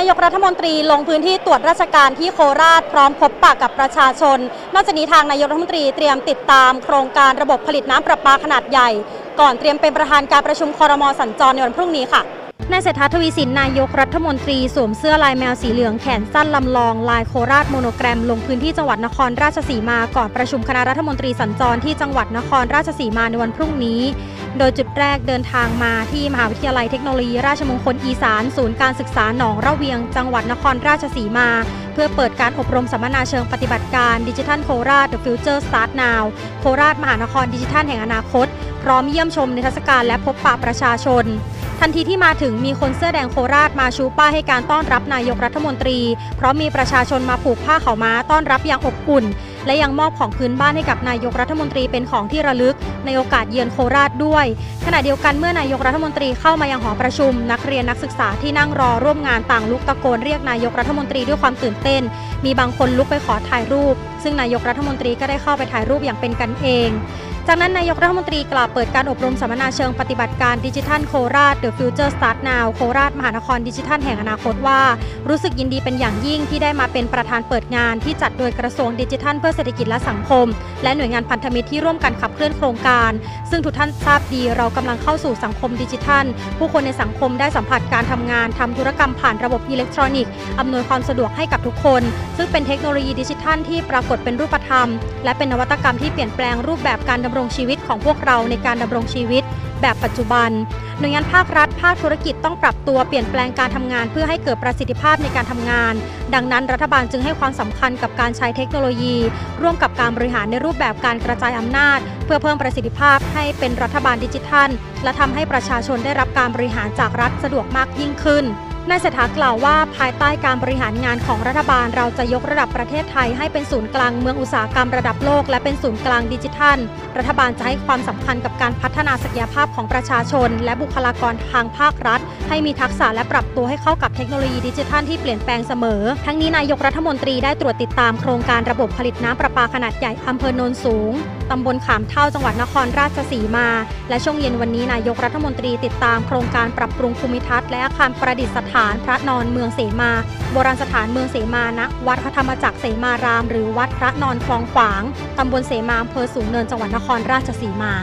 ายกรัฐมนตรีลงพื้นที่ตรวจราชการที่โคราชพร้อมพบปะกับประชาชน นอกจากนี้ทางนายกรัฐมนตรีเตรียมติดตามโครงการระบบผลิตน้ำประปาขนาดใหญ่ ก่อนเตรียมเป็นประธานการประชุมคอรมอสัญจรในวันพรุ่งนี้ค่ะนายเศรษฐาทวีสินนายกรัฐมนตรีสวมเสื้อลายแมวสีเหลืองแขนสั้นลำลอง ลายโคราชโมโนแกรม ลงพื้นที่จังหวัดนครราชสีมาก่อนประชุมคณะรัฐมนตรีสัญจรที่จังหวัดนครราชสีมาในวันพรุ่งนี้ โดยจุดแรกเดินทางมาที่มหาวิทยาลัยเทคโนโลยีราชมงคลอีสาน ศูนย์การศึกษาหนองระเวียง จังหวัดนครราชสีมา เพื่อเปิดการอบรมสัมมนาเชิงปฏิบัติการดิจิทัลโคราช The Future Start Now โคราชมหานครดิจิทัลแห่งอนาคต พร้อมเยี่ยมชมนิทรรศการและพบปะประชาชนทันทีที่มาถึงมีคนเสื้อแดงโคราชมาชูป้ายให้การต้อนรับนายกรัฐมนตรี เพราะมีประชาชนมาผูกผ้าเขาม้าต้อนรับอย่างอบอุ่น และยังมอบของพื้นบ้านให้กับนายกรัฐมนตรีเป็นของที่ระลึก ในโอกาสเยือนโคราชด้วย ขณะเดียวกันเมื่อนายกรัฐมนตรีเข้ามายังหอประชุม นักเรียนนักศึกษาที่นั่งรอร่วมงานต่างลุกตะโกนเรียกนายกรัฐมนตรีด้วยความตื่นเต้น มีบางคนลุกไปขอถ่ายรูป ซึ่งนายกรัฐมนตรีก็ได้เข้าไปถ่ายรูปอย่างเป็นกันเอง จากนั้นนายกรัฐมนตรีกล่าวเปิดการอบรมสัมมนาเชิงปฏิบัติการดิจิทัลโคราช The Future Start Now โคราช มหานครดิจิทัลแห่งอนาคตว่า รู้สึกยินดีเป็นอย่างยิ่งที่ได้มาเป็นประธานเปิดงานที่จัดโดยกระทรวงดิจิทัลเพื่อเศรษฐกิจและสังคม และหน่วยงานพันธมิตรที่ร่วมกันขับเคลื่อนโครงการ ซึ่งทุกท่านทราบดีเรากำลังเข้าสู่สังคมดิจิทัล ผู้คนในสังคมได้สัมผัสการทำงานทำธุรกรรมผ่านระบบอิเล็กทรอนิกส์อำนวยความสะดวกให้กับทุกคน ซึ่งเป็นเทคโนโลยีดิจิทัลที่ปรากฏเป็นรูปธรรม และเป็นนวัตกรรมที่เปลี่ยนแปลงรูปแบบการดำรงชีวิตของพวกเราในการดำรงชีวิต แบบปัจจุบัน หน่วยงานภาครัฐ ภาคธุรกิจต้องปรับตัวเปลี่ยนแปลงการทำงาน เพื่อให้เกิดประสิทธิภาพในการทำงาน ดังนั้นรัฐบาลจึงให้ความสำคัญกับการใช้เทคโนโลยี ร่วมกับการบริหารในรูปแบบการกระจายอำนาจ เพื่อเพิ่มประสิทธิภาพให้เป็นรัฐบาลดิจิทัล และทำให้ประชาชนได้รับการบริหารจากรัฐสะดวกมากยิ่งขึ้น นายเศรษฐากล่าวว่าภายใต้การบริหารงานของรัฐบาลเราจะยกระดับประเทศไทยให้เป็นศูนย์กลางเมืองอุตสาหกรรมระดับโลก และเป็นศูนย์กลางดิจิทัล รัฐบาลจะให้ความสำคัญกับการพัฒนาศักยภาพของประชาชน และบุคลากรทางภาครัฐ ให้มีทักษะและปรับตัวให้เข้ากับเทคโนโลยีดิจิทัลที่เปลี่ยนแปลงเสมอ ทั้งนี้นายกรัฐมนตรีได้ตรวจติดตามโครงการระบบผลิตน้ำประปาขนาดใหญ่อำเภอโนนสูง ตำบลขามเท่าจังหวัดนครราชสีมา และช่วงเย็นวันนี้นายกรัฐมนตรีติดตามโครงการปรับปรุงภูมิทัศน์และอาคารประดิษฐานพระนอนเมืองเสมา โบราณสถานเมืองเสมาณวัดพระธรรมจักรเสมาราม หรือวัดพระนอนคลองขวางตำบลเสมาอำเภอสูงเนินจังหวัดนครราชสีมา